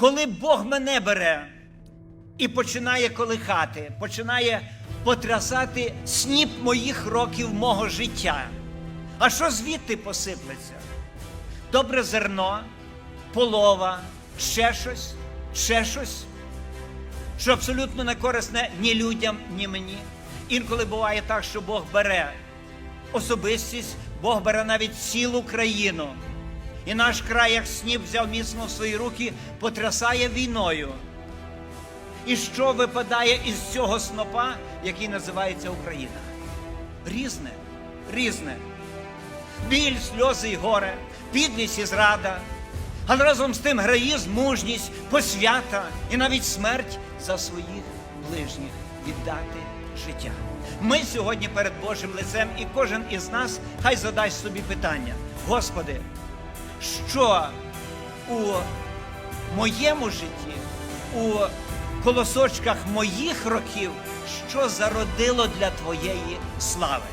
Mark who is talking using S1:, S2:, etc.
S1: Коли Бог мене бере і починає колихати, починає потрясати сніп моїх років мого життя. А що звідти посиплеться? Добре зерно, полова, ще щось, ще щось, що абсолютно не корисне ні людям, ні мені. Інколи буває так, що Бог бере особистість, Бог бере навіть цілу країну. І наш край, як сніп, взяв міцно в свої руки, потрясає війною. І що випадає із цього снопа, який називається Україна? Різне, різне. Біль, сльози і горе, підлість і зрада, але разом з тим героїзм, мужність, посвята і навіть смерть за своїх ближніх віддати життя. Ми сьогодні перед Божим лицем, і кожен із нас хай задасть собі питання: Господи, що у моєму житті, у колосочках моїх років, що зародило для Твоєї слави?